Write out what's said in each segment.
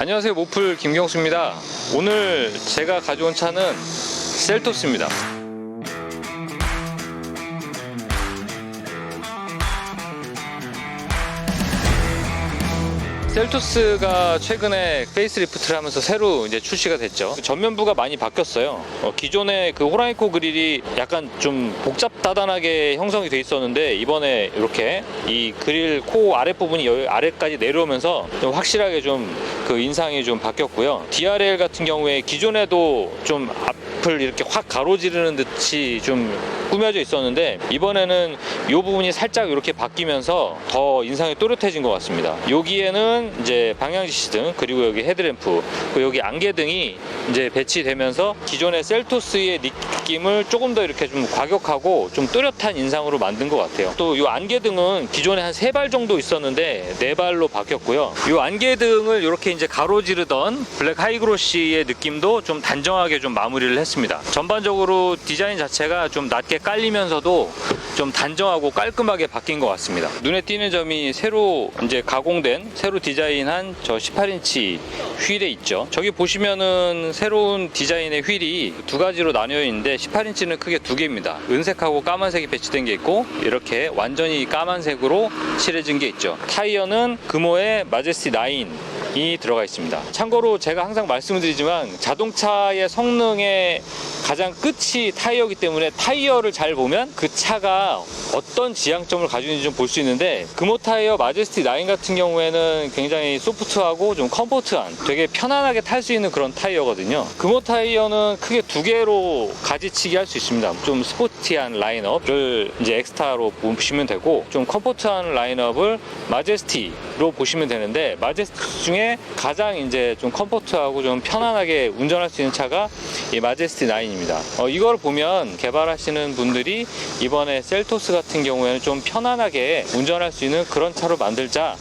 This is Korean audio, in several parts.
안녕하세요. 모플 김경수입니다. 오늘 제가 가져온 차는 셀토스입니다 셀토스가 최근에 페이스리프트를 하면서 새로 이제 출시가 됐죠. 전면부가 많이 바뀌었어요. 어, 기존의 그 호라이코 그릴이 약간 좀 복잡다단하게 형성이 돼 있었는데 이번에 이렇게 이 그릴 코 아랫부분이 아래까지 내려오면서 좀 확실하게 좀 그 인상이 좀 바뀌었고요. DRL 같은 경우에 기존에도 좀 앞을 이렇게 확 가로지르는 듯이 좀 꾸며져 있었는데 이번에는 이 부분이 살짝 이렇게 바뀌면서 더 인상이 또렷해진 것 같습니다. 여기에는 이제 방향지 시 등 그리고 여기 헤드램프 그리고 여기 안개등이 이제 배치되면서 기존의 셀토스의 느낌을 조금 더 이렇게 좀 과격하고 좀 또렷한 인상으로 만든 것 같아요. 또 이 안개등은 기존에 한 세 발 정도 있었는데 네 발로 바뀌었고요. 이 안개등을 이렇게 이제 가로지르던 블랙 하이그로시의 느낌도 좀 단정하게 좀 마무리를 했습니다. 전반적으로 디자인 자체가 좀 낮게 깔리면서도 좀 단정하고 깔끔하게 바뀐 것 같습니다. 눈에 띄는 점이 새로 이제 가공된 새로 디자인한 저 18인치 휠에 있죠. 저기 보시면은 새로운 디자인의 휠이 두 가지로 나뉘어 있는데 18인치는 크게 두 개입니다. 은색하고 까만색이 배치된 게 있고 이렇게 완전히 까만색으로 칠해진 게 있죠. 타이어는 금호의 마제스티 9이 들어가 있습니다. 참고로 제가 항상 말씀을 드리지만 자동차의 성능의 가장 끝이 타이어이기 때문에 타이어를 잘 보면 그 차가 어떤 지향점을 가지고 있는지 좀 볼 수 있는데 금호 타이어 마제스티 9 같은 경우에는 굉장히 소프트하고 좀 컴포트한 되게 편안하게 탈 수 있는 그런 타이어거든요. 금호 타이어는 크게 두 개로 가지치기 할 수 있습니다. 좀 스포티한 라인업을 이제 엑스타로 보시면 되고 좀 컴포트한 라인업을 마제스티로 보시면 되는데 마제스티 중에 가장 이제 좀 컴포트하고 좀 편안하게 운전할 수 있는 차가 이 마제스티 9입니다. 어, 이걸 보면 개발하시는 분들이 이번에 셀토스 같은 경우에는 좀 편안하게 운전할 수 있는 그런 차로 만들자.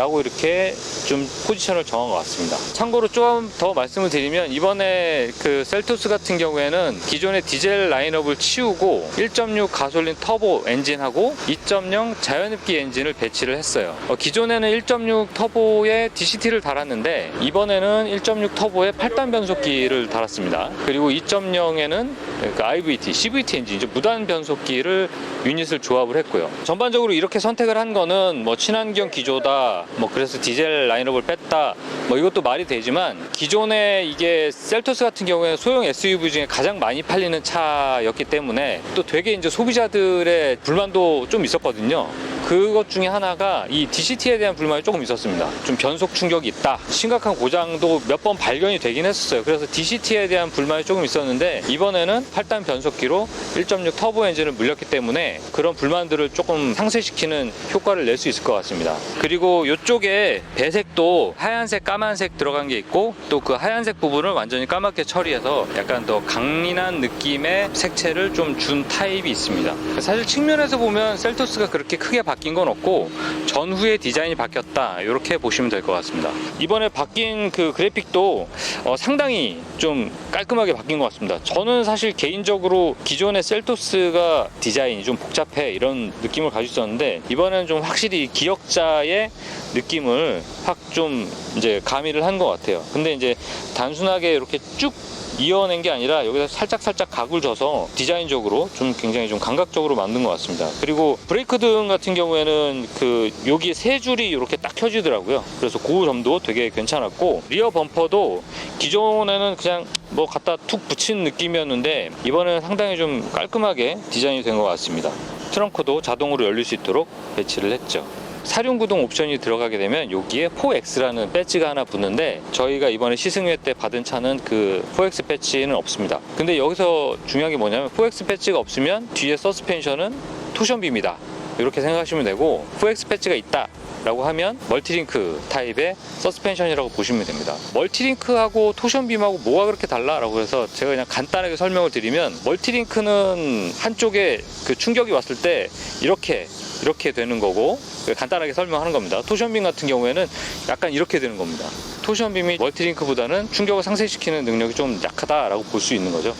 라고 이렇게 좀 포지션을 정한 것 같습니다. 참고로 좀더 말씀을 드리면 이번에 그 셀토스 같은 경우에는 기존의 디젤 라인업을 치우고 1.6 가솔린 터보 엔진하고 2.0 자연흡기 엔진을 배치를 했어요. 어, 기존에는 1.6 터보에 DCT를 달았는데 이번에는 1.6 터보에 8단 변속기를 달았습니다. 그리고 2.0에는 그 IVT, CVT 엔진이죠. 무단 변속기를 유닛을 조합을 했고요. 전반적으로 이렇게 선택을 한 거는 뭐 친환경 기조다, 뭐 그래서 디젤 라인업을 뺐다, 뭐 이것도 말이 되지만 기존에 이게 셀토스 같은 경우에는 소형 SUV 중에 가장 많이 팔리는 차였기 때문에 또 되게 이제 소비자들의 불만도 좀 있었거든요. 그것 중에 하나가 이 DCT에 대한 불만이 조금 있었습니다. 좀 변속 충격이 있다. 심각한 고장도 몇 번 발견이 되긴 했었어요. 그래서 DCT에 대한 불만이 조금 있었는데 이번에는 8단 변속기로 1.6 터보 엔진을 물렸기 때문에 그런 불만들을 조금 상쇄시키는 효과를 낼 수 있을 것 같습니다. 그리고 이쪽에 배색도 하얀색, 까만색 들어간 게 있고 또 그 하얀색 부분을 완전히 까맣게 처리해서 약간 더 강인한 느낌의 색채를 좀 준 타입이 있습니다. 사실 측면에서 보면 셀토스가 그렇게 크게 바뀐 건 없고 전후의 디자인이 바뀌었다 이렇게 보시면 될 것 같습니다. 이번에 바뀐 그 그래픽도 어, 상당히 좀 깔끔하게 바뀐 것 같습니다. 저는 사실 개인적으로 기존의 셀토스가 디자인이 좀 복잡해 이런 느낌을 가지고 있었는데 이번에는 좀 확실히 기억자의 느낌을 확 좀 이제 가미를 한 것 같아요. 근데 이제 단순하게 이렇게 쭉 이어낸 게 아니라 여기다 살짝 살짝 각을 줘서 디자인적으로 좀 굉장히 좀 감각적으로 만든 것 같습니다. 그리고 브레이크 등 같은 경우에는 그 여기 세 줄이 이렇게 딱 켜지더라고요. 그래서 그 점도 되게 괜찮았고 리어 범퍼도 기존에는 그냥 뭐 갖다 툭 붙인 느낌이었는데 이번에는 상당히 좀 깔끔하게 디자인이 된 것 같습니다. 트렁크도 자동으로 열릴 수 있도록 배치를 했죠. 사륜구동 옵션이 들어가게 되면 여기에 4X라는 배지가 하나 붙는데 저희가 이번에 시승회 때 받은 차는 그 4X 배지는 없습니다. 근데 여기서 중요한 게 뭐냐면 4X 배지가 없으면 뒤에 서스펜션은 토션빔이다. 이렇게 생각하시면 되고 4X 배지가 있다. 라고 하면 멀티링크 타입의 서스펜션이라고 보시면 됩니다. 멀티링크하고 토션빔하고 뭐가 그렇게 달라? 라고 해서 제가 그냥 간단하게 설명을 드리면 멀티링크는 한쪽에 그 충격이 왔을 때 이렇게 이렇게 되는 거고 간단하게 설명하는 겁니다. 토션빔 같은 경우에는 약간 이렇게 되는 겁니다. 토션빔이 멀티링크보다는 충격을 상쇄시키는 능력이 좀 약하다라고 볼 수 있는 거죠.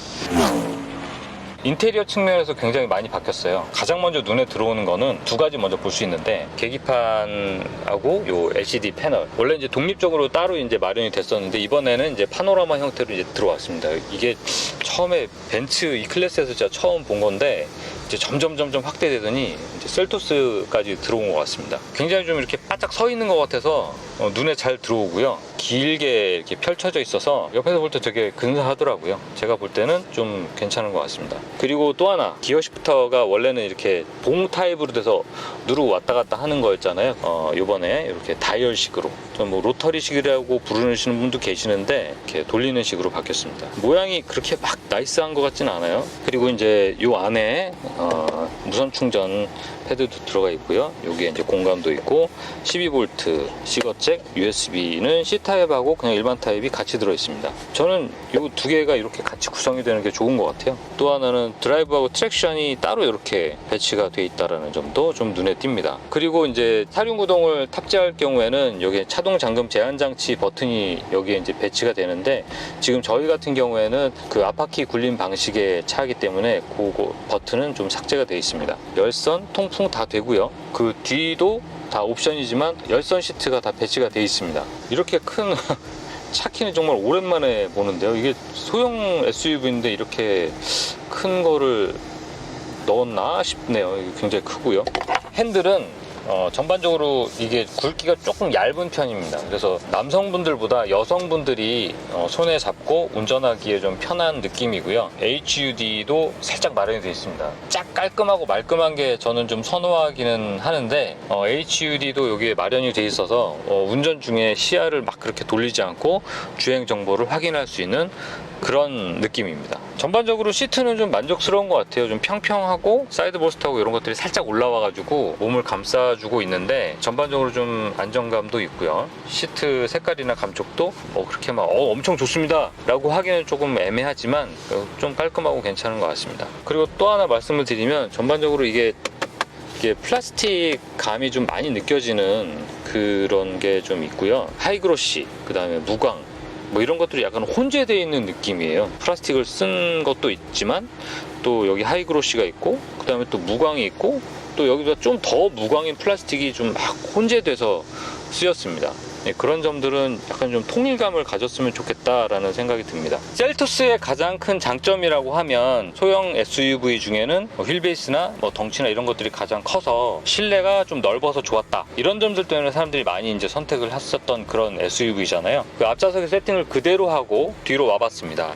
인테리어 측면에서 굉장히 많이 바뀌었어요. 가장 먼저 눈에 들어오는 거는 두 가지 먼저 볼 수 있는데 계기판하고 요 LCD 패널. 원래 이제 독립적으로 따로 이제 마련이 됐었는데 이번에는 이제 파노라마 형태로 이제 들어왔습니다. 이게 처음에 벤츠 E 클래스에서 제가 처음 본 건데 이제 점점 점점 확대되더니 이제 셀토스까지 들어온 것 같습니다. 굉장히 좀 이렇게 바짝 서 있는 것 같아서 어, 눈에 잘 들어오고요. 길게 이렇게 펼쳐져 있어서 옆에서 볼 때 되게 근사하더라고요. 제가 볼 때는 좀 괜찮은 것 같습니다. 그리고 또 하나 기어 시프터가 원래는 이렇게 봉 타입으로 돼서 누르고 왔다 갔다 하는 거였잖아요. 어, 이번에 이렇게 다이얼식으로 좀 뭐 로터리식이라고 부르시는 분도 계시는데 이렇게 돌리는 식으로 바뀌었습니다. 모양이 그렇게 막 나이스한 것 같지는 않아요. 그리고 이제 이 안에 어, 무선 충전 패드도 들어가 있고요. 여기에 이제 공간도 있고 12V 시거잭 USB는 C 타입하고 그냥 일반 타입이 같이 들어 있습니다. 저는 이 두 개가 이렇게 같이 구성이 되는 게 좋은 것 같아요. 또 하나는 드라이브하고 트랙션이 따로 이렇게 배치가 돼 있다라는 점도 좀 눈에 띕니다. 그리고 이제 사륜 구동을 탑재할 경우에는 여기 자동 잠금 제한 장치 버튼이 여기에 이제 배치가 되는데 지금 저희 같은 경우에는 그 앞바퀴 굴림 방식의 차이기 때문에 그거 버튼은 좀 삭제가 되어 있습니다. 열선, 통풍 다 되고요. 그 뒤도 다 옵션이지만 열선 시트가 다 배치가 되어 있습니다. 이렇게 큰 차키는 정말 오랜만에 보는데요. 이게 소형 SUV인데 이렇게 큰 거를 넣었나 싶네요. 굉장히 크고요. 핸들은 어, 전반적으로 이게 굵기가 조금 얇은 편입니다. 그래서 남성분들보다 여성분들이 어, 손에 잡고 운전하기에 좀 편한 느낌이고요. HUD도 살짝 마련이 되어 있습니다. 짝 깔끔하고 말끔한 게 저는 좀 선호하기는 하는데 어, HUD도 여기에 마련이 되어 있어서 어, 운전 중에 시야를 막 그렇게 돌리지 않고 주행 정보를 확인할 수 있는 그런 느낌입니다. 전반적으로 시트는 좀 만족스러운 것 같아요. 좀 평평하고 사이드 볼스트하고 이런 것들이 살짝 올라와가지고 몸을 감싸주고 있는데 전반적으로 좀 안정감도 있고요. 시트 색깔이나 감촉도 어, 그렇게 막 어, 엄청 좋습니다. 라고 하기는 조금 애매하지만 어, 좀 깔끔하고 괜찮은 것 같습니다. 그리고 또 하나 말씀을 드리면 전반적으로 이게 이게 플라스틱 감이 좀 많이 느껴지는 그런 게 좀 있고요. 하이그로시, 그 다음에 무광, 뭐 이런 것들이 약간 혼재되어 있는 느낌이에요. 플라스틱을 쓴 것도 있지만 또 여기 하이그로시가 있고 그 다음에 또 무광이 있고 또 여기다 좀 더 무광인 플라스틱이 좀 막 혼재돼서 쓰였습니다. 예, 그런 점들은 약간 좀 통일감을 가졌으면 좋겠다라는 생각이 듭니다. 셀토스의 가장 큰 장점이라고 하면 소형 SUV 중에는 뭐 휠베이스나 뭐 덩치나 이런 것들이 가장 커서 실내가 좀 넓어서 좋았다. 이런 점들 때문에 사람들이 많이 이제 선택을 했었던 그런 SUV잖아요. 그 앞좌석의 세팅을 그대로 하고 뒤로 와봤습니다.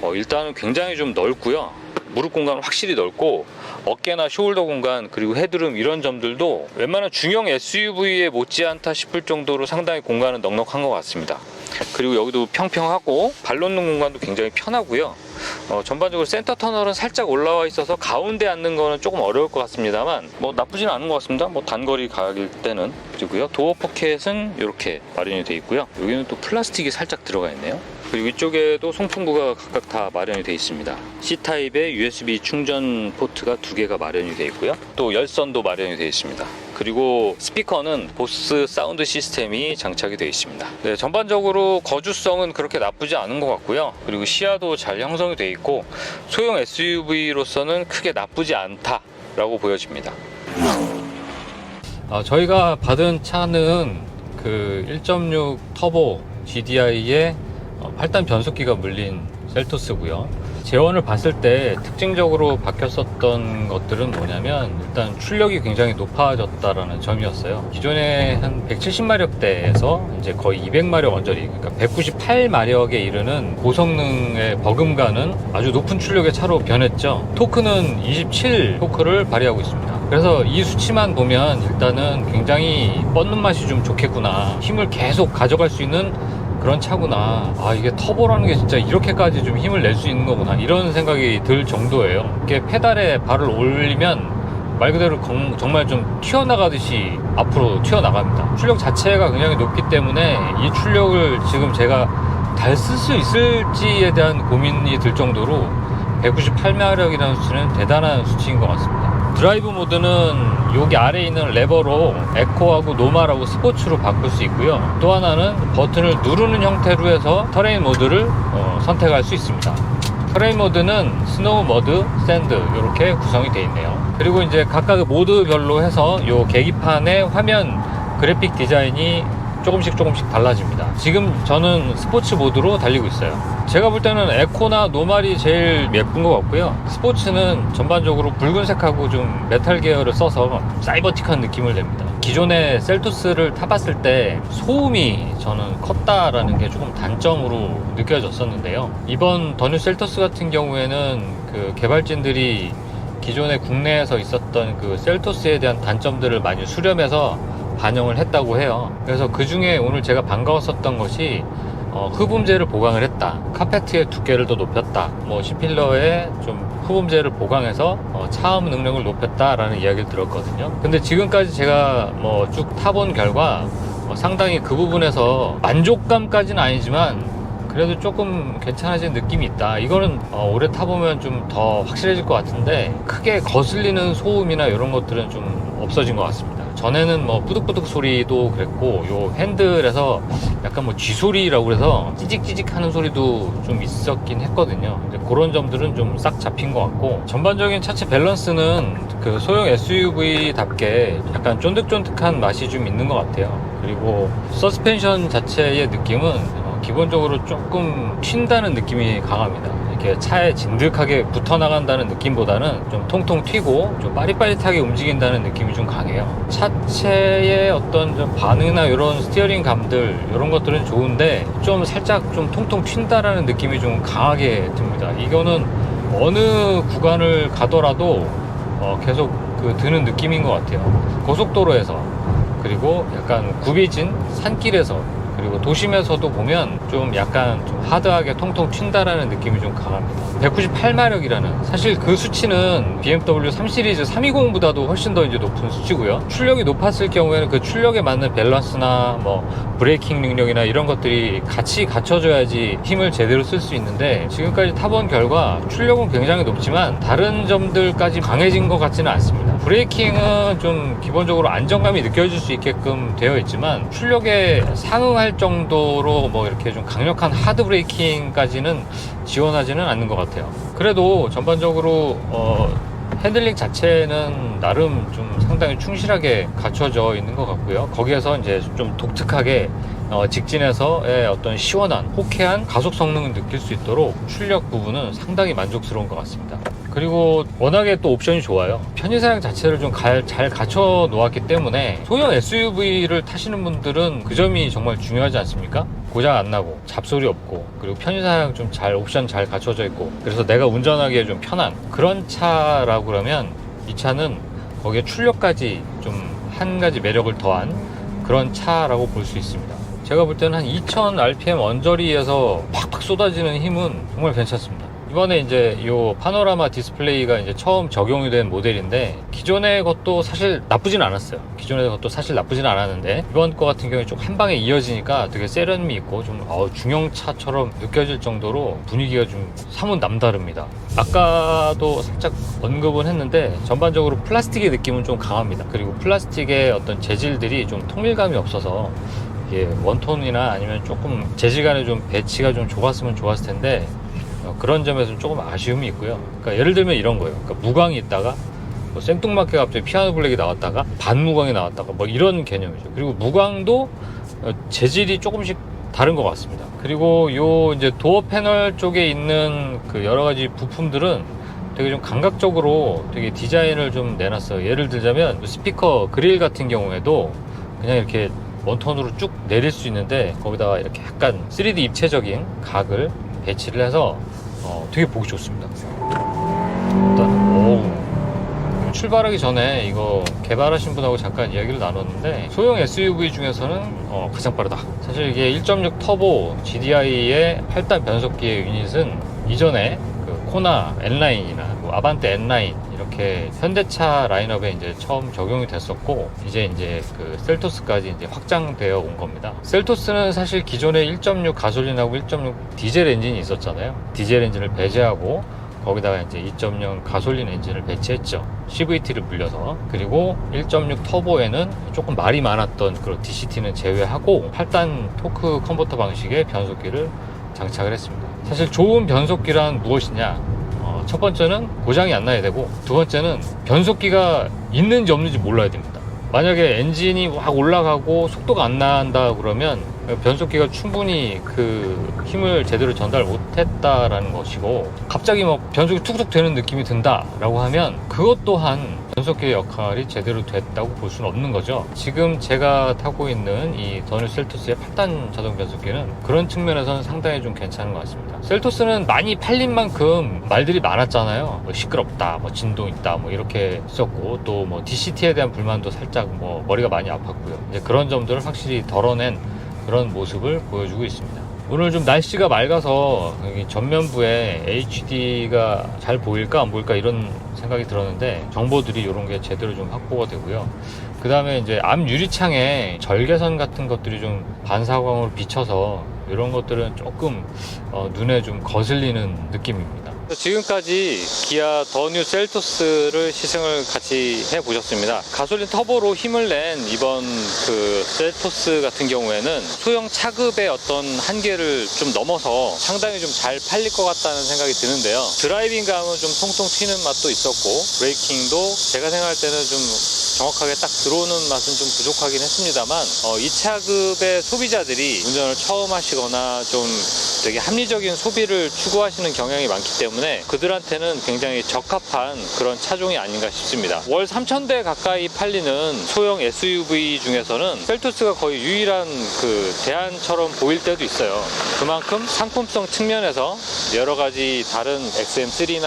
어, 일단은 굉장히 좀 넓고요. 무릎 공간은 확실히 넓고 어깨나 숄더 공간 그리고 헤드룸 이런 점들도 웬만한 중형 SUV에 못지않다 싶을 정도로 상당히 공간은 넉넉한 것 같습니다. 그리고 여기도 평평하고 발 놓는 공간도 굉장히 편하고요. 어, 전반적으로 센터 터널은 살짝 올라와 있어서 가운데 앉는 거는 조금 어려울 것 같습니다만 뭐 나쁘지는 않은 것 같습니다. 뭐 단거리 가길 때는 그리고요 도어 포켓은 이렇게 마련이 되어 있고요. 여기는 또 플라스틱이 살짝 들어가 있네요. 그리고 이쪽에도 송풍구가 각각 다 마련이 되어 있습니다. C 타입의 USB 충전 포트가 두 개가 마련이 되어 있고요. 또 열선도 마련이 되어 있습니다. 그리고 스피커는 보스 사운드 시스템이 장착이 되어 있습니다. 네, 전반적으로 거주성은 그렇게 나쁘지 않은 것 같고요. 그리고 시야도 잘 형성이 되어 있고 소형 SUV로서는 크게 나쁘지 않다라고 보여집니다. 아, 저희가 받은 차는 그 1.6 터보 GDI에 8단 변속기가 물린 셀토스고요. 재원을 봤을 때 특징적으로 바뀌었었던 것들은 뭐냐면 일단 출력이 굉장히 높아졌다라는 점이었어요. 기존에 한 170마력대에서 이제 거의 200마력 언저리, 그러니까 198마력에 이르는 고성능의 버금가는 아주 높은 출력의 차로 변했죠. 토크는 27 토크를 발휘하고 있습니다. 그래서 이 수치만 보면 일단은 굉장히 뻗는 맛이 좀 좋겠구나. 힘을 계속 가져갈 수 있는 그런 차구나. 아, 이게 터보라는 게 진짜 이렇게까지 좀 힘을 낼 수 있는 거구나. 이런 생각이 들 정도예요. 이게 페달에 발을 올리면 말 그대로 건- 정말 좀 튀어나가듯이 앞으로 튀어나갑니다. 출력 자체가 굉장히 높기 때문에 이 출력을 지금 제가 달쓸수 있을지에 대한 고민이 들 정도로 198마력이라는 수치는 대단한 수치인 것 같습니다. 드라이브 모드는 여기 아래에 있는 레버로 에코하고 노멀하고 스포츠로 바꿀 수 있고요. 또 하나는 버튼을 누르는 형태로 해서 터레인 모드를 어, 선택할 수 있습니다. 트레인 모드는 스노우 모드, 샌드 이렇게 구성이 되어 있네요. 그리고 이제 각각 모드별로 해서 이 계기판의 화면 그래픽 디자인이 조금씩 조금씩 달라집니다. 지금 저는 스포츠 모드로 달리고 있어요. 제가 볼 때는 에코나 노말이 제일 예쁜 것 같고요. 스포츠는 전반적으로 붉은색하고 좀 메탈 계열을 써서 사이버틱한 느낌을 냅니다. 기존의 셀토스를 타봤을 때 소음이 저는 컸다라는 게 조금 단점으로 느껴졌었는데요. 이번 더뉴 셀토스 같은 경우에는 그 개발진들이 기존에 국내에서 있었던 그 셀토스에 대한 단점들을 많이 수렴해서 반영을 했다고 해요. 그래서 그 중에 오늘 제가 반가웠었던 것이 어, 흡음재를 보강을 했다. 카페트의 두께를 더 높였다. 뭐 C필러에 좀 흡음재를 보강해서 어, 차음 능력을 높였다라는 이야기를 들었거든요. 근데 지금까지 제가 뭐 쭉 타본 결과 어, 상당히 그 부분에서 만족감까지는 아니지만 그래도 조금 괜찮아진 느낌이 있다. 이거는 어, 오래 타보면 좀 더 확실해질 것 같은데 크게 거슬리는 소음이나 이런 것들은 좀 없어진 것 같습니다. 전에는 뭐 뿌득뿌득 소리도 그랬고 요 핸들에서 약간 뭐 쥐소리라고 그래서 찌직찌직 하는 소리도 좀 있었긴 했거든요. 근데 그런 점들은 좀 싹 잡힌 것 같고 전반적인 차체 밸런스는 그 소형 SUV답게 약간 쫀득쫀득한 맛이 좀 있는 것 같아요. 그리고 서스펜션 자체의 느낌은 어, 기본적으로 조금 튄다는 느낌이 강합니다. 이렇게 차에 진득하게 붙어 나간다는 느낌보다는 좀 통통 튀고 좀 빠릿빠릿하게 움직인다는 느낌이 좀 강해요. 차체의 어떤 좀 반응이나 이런 스티어링 감들 이런 것들은 좋은데 좀 살짝 좀 통통 튄다라는 느낌이 좀 강하게 듭니다. 이거는 어느 구간을 가더라도 어, 계속 그 드는 느낌인 것 같아요. 고속도로에서 그리고 약간 구비진 산길에서 그리고 도심에서도 보면 좀 약간 좀 하드하게 통통 튄다라는 느낌이 좀 강합니다. 198마력이라는 사실 그 수치는 BMW 3 시리즈 320보다도 훨씬 더 이제 높은 수치고요. 출력이 높았을 경우에는 그 출력에 맞는 밸런스나 뭐 브레이킹 능력이나 이런 것들이 같이 갖춰져야지 힘을 제대로 쓸 수 있는데 지금까지 타본 결과 출력은 굉장히 높지만 다른 점들까지 강해진 것 같지는 않습니다. 브레이킹은 좀 기본적으로 안정감이 느껴질 수 있게끔 되어 있지만 출력에 상응할 정도로 뭐 이렇게 좀 강력한 하드 브레이킹까지는 지원하지는 않는 것 같아요. 그래도 전반적으로 어, 핸들링 자체는 나름 좀 상당히 충실하게 갖춰져 있는 것 같고요. 거기에서 이제 좀 독특하게 어, 직진에서의 어떤 시원한 호쾌한 가속 성능을 느낄 수 있도록 출력 부분은 상당히 만족스러운 것 같습니다. 그리고 워낙에 또 옵션이 좋아요. 편의사양 자체를 좀 잘 갖춰 놓았기 때문에 소형 SUV를 타시는 분들은 그 점이 정말 중요하지 않습니까? 고장 안 나고 잡소리 없고 그리고 편의사양 좀 잘 옵션 잘 갖춰져 있고 그래서 내가 운전하기에 좀 편한 그런 차라고 그러면 이 차는 거기에 출력까지 좀 한 가지 매력을 더한 그런 차라고 볼 수 있습니다. 제가 볼 때는 한 2000 rpm 언저리에서 팍팍 쏟아지는 힘은 정말 괜찮습니다. 이번에 이제 이 파노라마 디스플레이가 이제 처음 적용이 된 모델인데 기존의 것도 사실 나쁘진 않았어요. 기존의 것도 사실 나쁘진 않았는데 이번 거 같은 경우에 좀 한 방에 이어지니까 되게 세련미 있고 좀 어, 중형차처럼 느껴질 정도로 분위기가 좀 사뭇 남다릅니다. 아까도 살짝 언급은 했는데 전반적으로 플라스틱의 느낌은 좀 강합니다. 그리고 플라스틱의 어떤 재질들이 좀 통일감이 없어서 이게 원톤이나 아니면 조금 재질간에 좀 배치가 좀 좋았으면 좋았을 텐데 어, 그런 점에서 조금 아쉬움이 있고요. 그러니까 예를 들면 이런 거예요. 그러니까 무광이 있다가 뭐 생뚱맞게 갑자기 피아노 블랙이 나왔다가 반무광이 나왔다가 뭐 이런 개념이죠. 그리고 무광도 어, 재질이 조금씩 다른 것 같습니다. 그리고 요 이제 도어 패널 쪽에 있는 그 여러 가지 부품들은 되게 좀 감각적으로 되게 디자인을 좀 내놨어요. 예를 들자면 스피커 그릴 같은 경우에도 그냥 이렇게 원톤으로 쭉 내릴 수 있는데 거기다가 이렇게 약간 3D 입체적인 각을 배치를 해서 어, 되게 보기 좋습니다. 일단 오 출발하기 전에 이거 개발하신 분하고 잠깐 이야기를 나눴는데 소형 SUV 중에서는 어, 가장 빠르다. 사실 이게 1.6 터보 GDI의 8단 변속기의 유닛은 이전에 그 코나 N라인이나 뭐 아반떼 N라인 이렇게 현대차 라인업에 이제 처음 적용이 됐었고 이제 이제 그 셀토스까지 이제 확장되어 온 겁니다. 셀토스는 사실 기존에 1.6 가솔린하고 1.6 디젤 엔진이 있었잖아요. 디젤 엔진을 배제하고 거기다가 이제 2.0 가솔린 엔진을 배치했죠. CVT를 물려서. 그리고 1.6 터보에는 조금 말이 많았던 그런 DCT는 제외하고 8단 토크 컨버터 방식의 변속기를 장착을 했습니다. 사실 좋은 변속기란 무엇이냐? 어, 첫 번째는 고장이 안 나야 되고 두 번째는 변속기가 있는지 없는지 몰라야 됩니다. 만약에 엔진이 확 올라가고 속도가 안 난다 그러면 변속기가 충분히 그 힘을 제대로 전달 못했다라는 것이고 갑자기 막 변속이 툭툭 되는 느낌이 든다라고 하면 그것 또한 변속기의 역할이 제대로 됐다고 볼 수는 없는 거죠. 지금 제가 타고 있는 이 더뉴 셀토스의 8단 자동 변속기는 그런 측면에서는 상당히 좀 괜찮은 것 같습니다. 셀토스는 많이 팔린 만큼 말들이 많았잖아요. 뭐 시끄럽다, 뭐 진동 있다, 뭐 이렇게 썼고 또 뭐 DCT에 대한 불만도 살짝 뭐 머리가 많이 아팠고요. 이제 그런 점들을 확실히 덜어낸 그런 모습을 보여주고 있습니다. 오늘 좀 날씨가 맑아서 여기 전면부에 HD가 잘 보일까 안 보일까 이런 생각이 들었는데 정보들이 이런 게 제대로 좀 확보가 되고요. 그 다음에 이제 앞 유리창에 절개선 같은 것들이 좀 반사광으로 비쳐서 이런 것들은 조금 어, 눈에 좀 거슬리는 느낌입니다. 지금까지 기아 더뉴 셀토스를 시승을 같이 해 보셨습니다. 가솔린 터보로 힘을 낸 이번 그 셀토스 같은 경우에는 소형 차급의 어떤 한계를 좀 넘어서 상당히 좀 잘 팔릴 것 같다는 생각이 드는데요. 드라이빙 감은 좀 통통 튀는 맛도 있었고 브레이킹도 제가 생각할 때는 좀 정확하게 딱 들어오는 맛은 좀 부족하긴 했습니다만 어, 이 차급의 소비자들이 운전을 처음 하시거나 좀 되게 합리적인 소비를 추구하시는 경향이 많기 때문에 그들한테는 굉장히 적합한 그런 차종이 아닌가 싶습니다. 월 3,000대 가까이 팔리는 소형 SUV 중에서는 셀토스가 거의 유일한 그 대안처럼 보일 때도 있어요. 그만큼 상품성 측면에서 여러 가지 다른 XM3나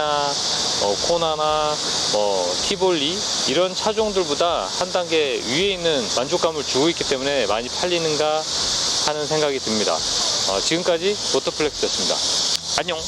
어, 코나나 뭐 티볼리 이런 차종들보다 한 단계 위에 있는 만족감을 주고 있기 때문에 많이 팔리는가 하는 생각이 듭니다. 어, 지금까지 모터플렉스였습니다. 안녕.